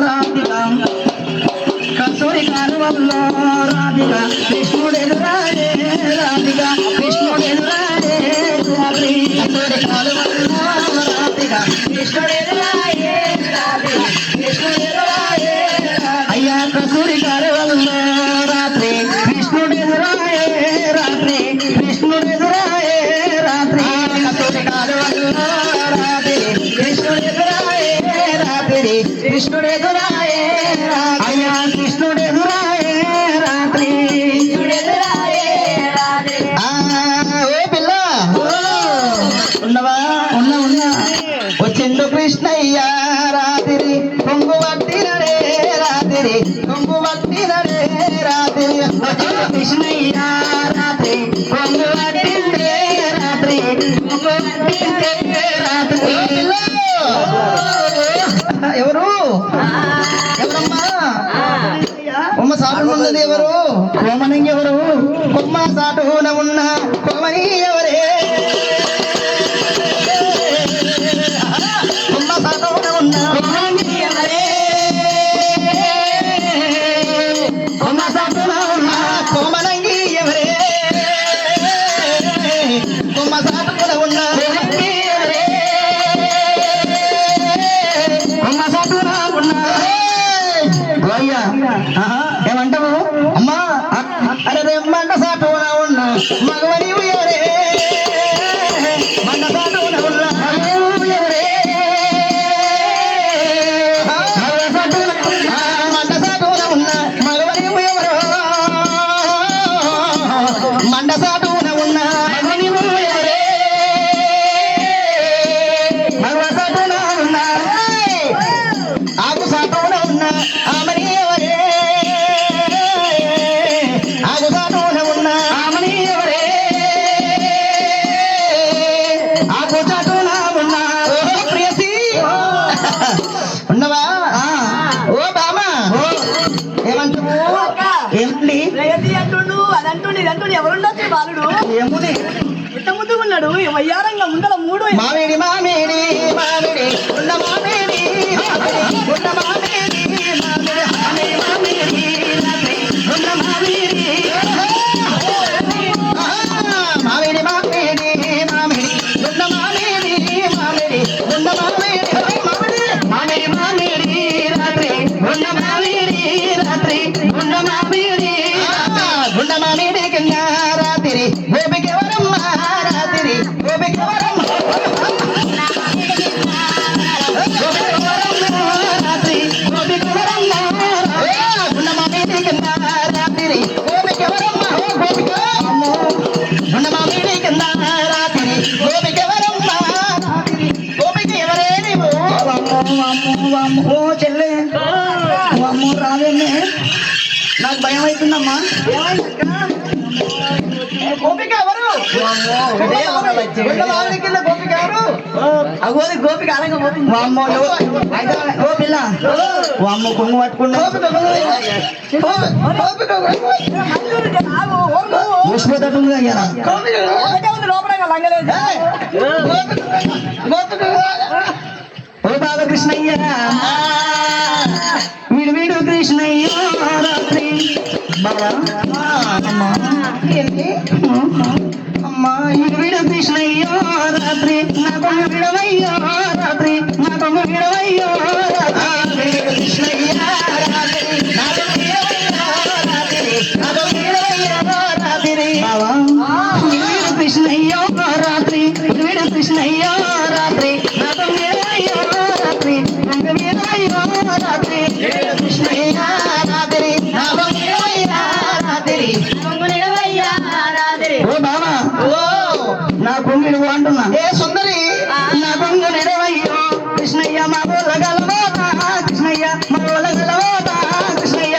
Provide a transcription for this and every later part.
రాధిక కస్తూరి కాలువల్లో రాధిక కృష్ణుడు ఎదురాడే రాధిక కృష్ణుడు ఎదురాడే రాత్రి కాలువల్లో రాధిక కృష్ణుడు ఎదురాడే రాధిక కృష్ణుడు ఎదురాడే అయ్యా కస్తూరి కాలువల్లో రాత్రి కృష్ణుడు ఎదురాయే కృష్ణుడు ఎదురాయే అయ్యా కృష్ణుడు ఎదురాయే రాత్రి. ఓ పిల్ల. ఉన్నవా? ఉన్నా ఉన్నా. వచ్చిండు కృష్ణయ్య రాత్రి. కొంగు పట్టినరే రాత్రి. కొంగు పట్టినరే రాత్రి. వచ్చిండు కృష్ణయ్య కోమనంగి ఎవరు? కొమ్మ సాటున ఉన్న ఉన్న ఏమంటావు? ఏమండి? ప్రగతి అంటుండు అదంటుండు ఇదంటుండు ఎవరుండొచ్చు బాలుడు? ఏముని ఎంత ముద్దుగా ఉన్నాడు. వయ్యారంగా ముందల మూడు. మామిడి మామిడి మామిడి ఉన్న మామిడి. ఓ చెల్లె. అమ్మో రావేమే నాకు భయం అవుతుందమ్మా. గోపిక ఎవరు? గోపిక ఎవరు? అగోది గోపిక అడగబోతుంది వామ్మో ఓ పిల్ల. వామ్మో కొంగు అయ్యా లోపల ఓ బాబా కృష్ణయ్య వీడు వీడు కృష్ణయ్య రాత్రి. బాబా. అమ్మా. వీడు వీడు కృష్ణయ్య రాత్రి. నా కొమ్మ విడవయ్యో రాత్రి. నా కొమ్మ విడవయ్యో రాత్రి. కృష్ణయ్య కృష్ణయ్య రాత్రి. వీడు కృష్ణయ్య రాత్రి. నా కొంగిడు అంటున్నా ఏ సుందరి నా కొంగు నిడవయ్యో కృష్ణయ్య మా బోల గలవోతా కృష్ణయ్య మా బోల గలవోతా కృష్ణయ్య.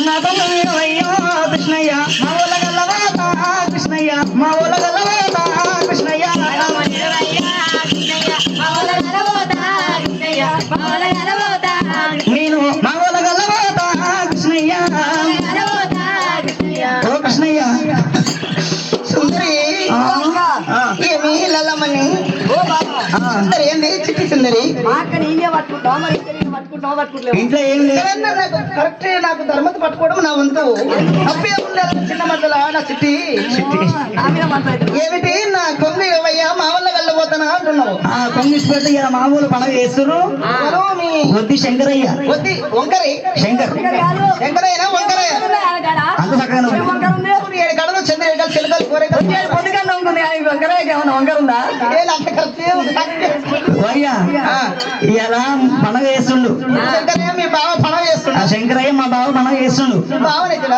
నా కొంగు నిడవయ్యో కృష్ణయ్య మా బోల గలవోతా కృష్ణయ్య మా బోల గలవోతా కృష్ణయ్య. మా బోల గలవోతా కృష్ణయ్య మా అక్క నీనే పట్టుకుంటావు? మరి ఇంకా నేను పట్టుకుంటావు? పట్టుకుంటలేవు? ఇంట్లో ఏం లేదు. ఎక్కడన్నా నాకు కరెక్ట్ నాకు ధర్మత పట్టుకోవడం నా వంతు తప్పే చిన్న మధ్యలో నా చిట్టి. నా మీద మాట్లాడుతుంది ఏమిటి? నా కొంగు ఇరవయ్యా మా వల్ల వెళ్ళబోతానా అంటున్నావు. ఆ కొంగిసిపేట ఇలా మామూలు పండగ చేస్తున్నారు ఎవరు? మీ వద్ది శంకరయ్య. వద్ది వంకరి. శంకర్. శంకరయ్యనా వంకరయ్య అంత ఉంది. ఏడు కడలు చంద్ర ఏడు చిలకలు పొద్దుకన్నా ఉంటుంది కానీ వంకర ఏమన్నా ఇలా పండగ చేస్తుండు శంకరయ్య మీ బావ శంకరయ్య మా పండగ చేస్తుండు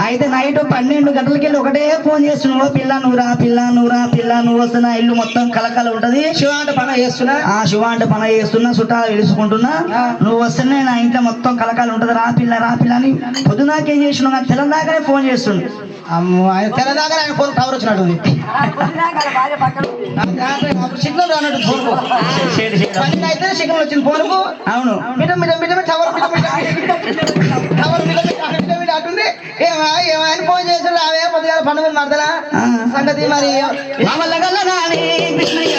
అయితే నైట్ పన్నెండు గంటలకి వెళ్ళి ఒకటే ఫోన్ చేస్తున్నావు పిల్ల నువ్వురా పిల్ల నువ్వురా పిల్ల నువ్వు వస్తున్నా. ఇల్లు మొత్తం కలకల ఉంటది. శివ అంటే పణం చేస్తున్నా? ఆ శివ అంటే పని చేస్తున్నా చుట్టాలు పిలుచుకుంటున్నా నువ్వు వస్తేనే నా ఇంట్లో మొత్తం కలకాలు ఉంటది. రా పిల్ల రా పిల్ల అని. పొద్దునాకేం చేసినావు? కానీ తెలంగానే ఫోన్ చేస్తుండు. ఆయన తెల్లదాకా ఆయన ఫోన్ టవర్ ఉంది. సిగ్నల్ రానట్టు ఫోన్ షేడ్ షేడ్. పని అయితే సిగ్నల్ వచ్చింది ఫోన్కు అవును మిట మిట మిట టవర్ మిట మిట టవర్ మిట మిట మిట మిట అటుంది ఏమా ఏమా అని ఫోన్ చేసి రావే పొద్దుగా పండుగ ఆ. సంగతి మరి మామల్ల గల్లగాని కృష్ణయ్య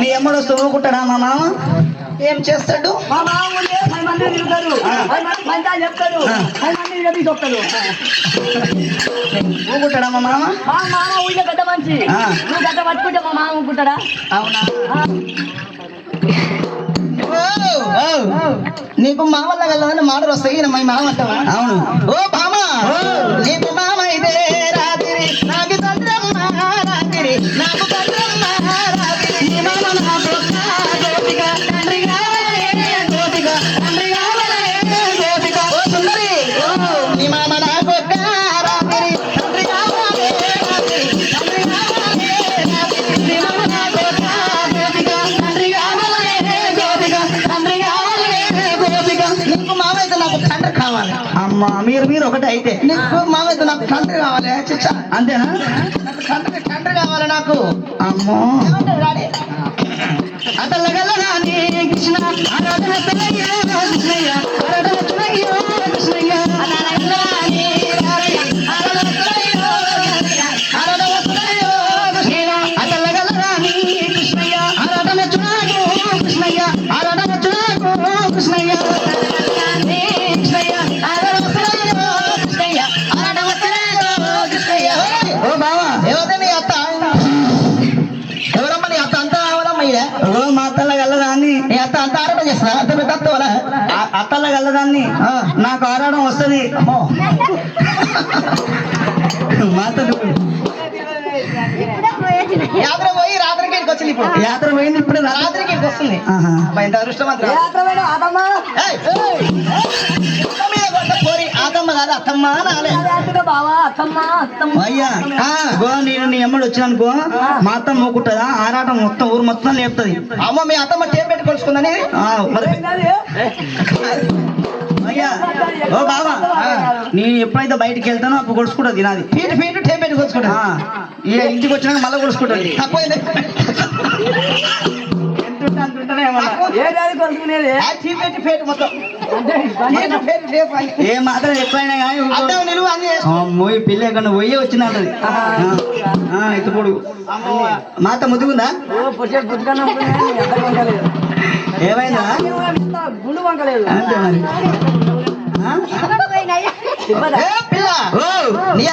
నీ ఎమ్మడు తువ్వుకుంటాడా మా మామ? ఏం చేస్తాడు? మా మామ పది మంది తిరుగుతారు. పది మంది పది ఊకుంటాడా మా మామ? మా మామ ఊళ్ళో పెద్ద మంచి. నువ్వు గడ్డ పట్టుకుంటే మా మామ ఊరుకుంటాడా? అవునా? ఓ! నీకు మామల్ల వెళ్ళదని మాటలు వస్తాయి మా మామ అంటావా? అవును. ఓ బామ నీకు మామ ఇదే. అమ్మా మీరు మీరు ఒకటే అయితే. నీకు మామ అయితే నాకు తండ్రి కావాలి. అంతేనా? తండ్రి తండ్రి కావాలి నాకు. అమ్మో. అతల్లగల్లగానే కృష్ణ? వాళ్ళ? ఆ- అత్తల్ల గల్లదాన్ని ఆ. నాకు ఆరాటం వస్తుంది. అమ్మో. మా యాత్ర పోయి రాత్రికి ఇక్కడికి వచ్చింది ఇప్పుడు యాత్ర పోయింది ఇప్పుడు రాత్రికి ఇక్కడికి వస్తుంది ఎంత ఆతమ్మ కాదు అత్తమ్మ అయ్యా. గో నేను నీ ఎమ్మడి వచ్చిననుకో మా అత్త మోకుంటుందా ఆరాటం మొత్తం ఊరు మొత్తం లేపుతుంది అమ్మ మీ అత్తమ్మ టేప్ పెట్టి కొలుచుకుందని ఆ, మరి అయ్యా ఓ బావా నేను ఎప్పుడైతే బయటికి వెళ్తానో అప్పుడు కొడుచుకుంటుంది నాది ఫీట్ ఫీట్ టేప్ పెట్టి కొలుచుకుంటా ఆ, ఇక ఇంటికి వచ్చినాక మళ్ళీ కొడుచుకుంటుంది తక్కువైంది ఏ. ఏ మాత్రం ఎక్కువైనా కానీ. అమ్మో ఈ పిల్ల ఎక్కడ పోయే వచ్చిందంటది ఇప్పుడు మా అత్త ముద్దుకుందా ఓ పుట్టే గుడ్డుకన్నా ఉంటుంది కానీ నీ అద్దం వంకలేదు ఏమైందా? గుండు వంకలేదు. అంతే మరి. ఏ పిల్ల? నీ